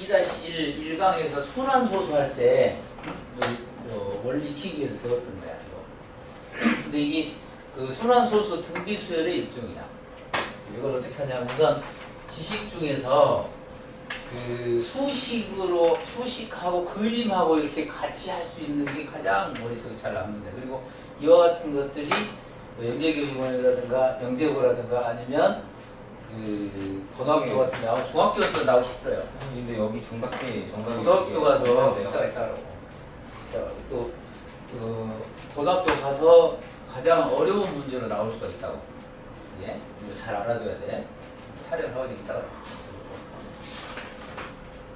1 1강에서 순환소수 할때 원리 익히기에서 배웠던 거야. 이거. 근데 이게 그 순환소수 등비수열의 일종이야. 이걸 어떻게 하냐면 우선 지식 중에서 그 수식으로 수식하고 그림하고 이렇게 같이 할 수 있는 게 가장 머릿속에 잘 남는데 그리고 이와 같은 것들이 뭐 영재교육원이라든가 영재고라든가 아니면 그 고등학교 같은 데 중학교에서 나오고 싶어요. 근데 여기 정답지 정답이 고등학교 가서 이따가 하라고. 자, 또 그, 고등학교 가서 가장 어려운 문제로 나올 수가 있다고. 예, 이거 잘 알아둬야 돼. 촬영을 하고 이따가.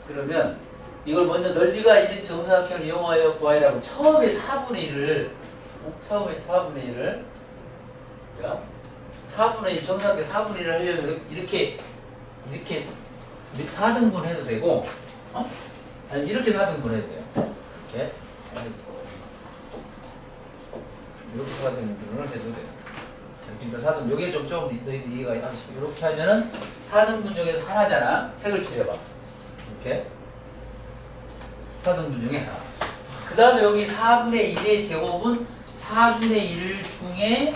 그러면 이걸 먼저 넓이가 1인 정사각형을 이용하여 구하라고 처음에 4분의 1을 처음에 4분의 1을 자 4분의 1 정사각형 4분의 1을 하려면 이렇게 이렇게 이렇게 4등분 해도 되고 어? 아니 이렇게 4등분 해도 돼요. 이렇게. 이렇게 4등분을 해도 돼요. 그러니까 4등 요게 좀좀 너희들 이해가 쉽게 이렇게 하면은 4등분 중에서 하나잖아. 책을 치려봐. 이렇게. 4등분 중에 하나. 그 다음에 여기 4분의 1의 제곱은 4분의 1 중에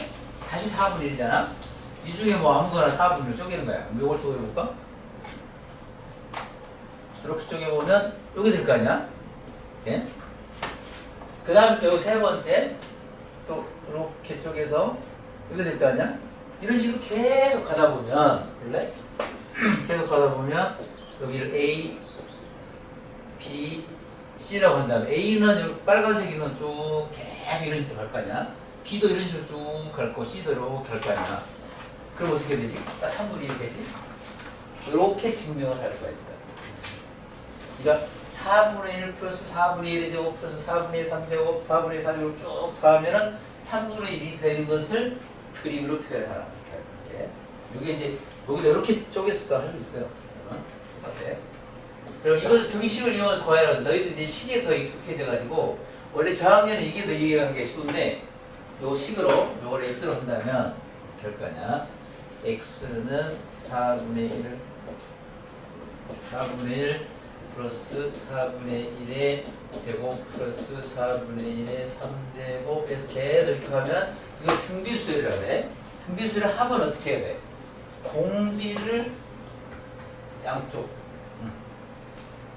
다시 4분의 1이잖아 이 중에 뭐 아무거나 4분의 1 쪼개는 거야 그럼 이걸 쪼개볼까? 이렇게 쪼개보면 여기 될 거 아니야? 예? 그 다음에 또 세 번째 또 이렇게 쪼개서 여기 될 거 아니야? 이런 식으로 계속 가다 보면 볼래? 계속 가다 보면 여기를 A, B, C라고 한다면 A는 여기 빨간색이는 쭉 계속 이런 식으로 갈 거 아니야? B도 이런 식으로 쭉 갈 거, C도 이렇게 갈 거 아니야? 그럼 어떻게 되지? 딱 3분의 1이 되지? 이렇게 증명을 할 수가 있어요. 그러니까 4분의 1 플러스 4분의 1의 제곱 플러스 4분의 1 3제곱 4분의 1 4제곱 쭉 더하면은 3분의 1이 되는 것을 그림으로 표현하라. 이렇게. 이게 이제 여기서 이렇게 쪼개서도 할 수 있어요. 어? 똑같아. 그럼 이것을 등식을 이용해서 구하라. 너희들 이제 식에 더 익숙해져가지고 원래 저학년은 이게 더 이해하는 게 쉬운데 요 식으로 요걸 x로 한다면 할 거냐. X는 4분의 1 4분의 1 플러스 4분의 1의 제곱 플러스 4분의 1의 3제곱 해서 계속 이렇게 하면 이거 등비수열이라고 해. 등비수열을 하면 어떻게 해야 돼? 공비를 양쪽 음.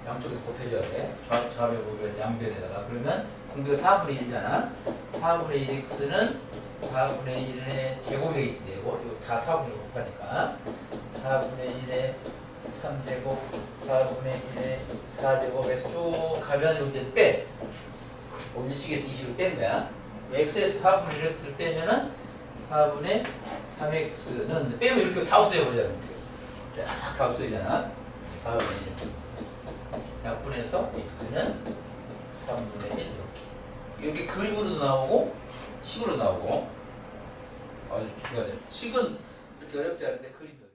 양쪽에 곱해줘야 돼. 좌, 좌변, 우변, 양변에다가 그러면 공비가 4분의 1이잖아. 4분의 1x는 4분의 1의 제곱이 되고 이거 다 4분의 1 곱하니까 4분의 1의 3제곱 4분의 1의 4제곱에서 쭉 가면 이제 빼. 어, 일식에서 이식을 빼는 거야. x에서 4분의 1x를 빼면은 4분의 3x는 빼면 이렇게 다 없어져 버리잖아. 쫙다 없어지잖아. 4분의 1. 약분해서 x는 3분의 1 이렇게. 이렇게 그림으로도 나오고 식으로 나오고 아주 중요하죠. 식은 그렇게 어렵지 않은데 그림이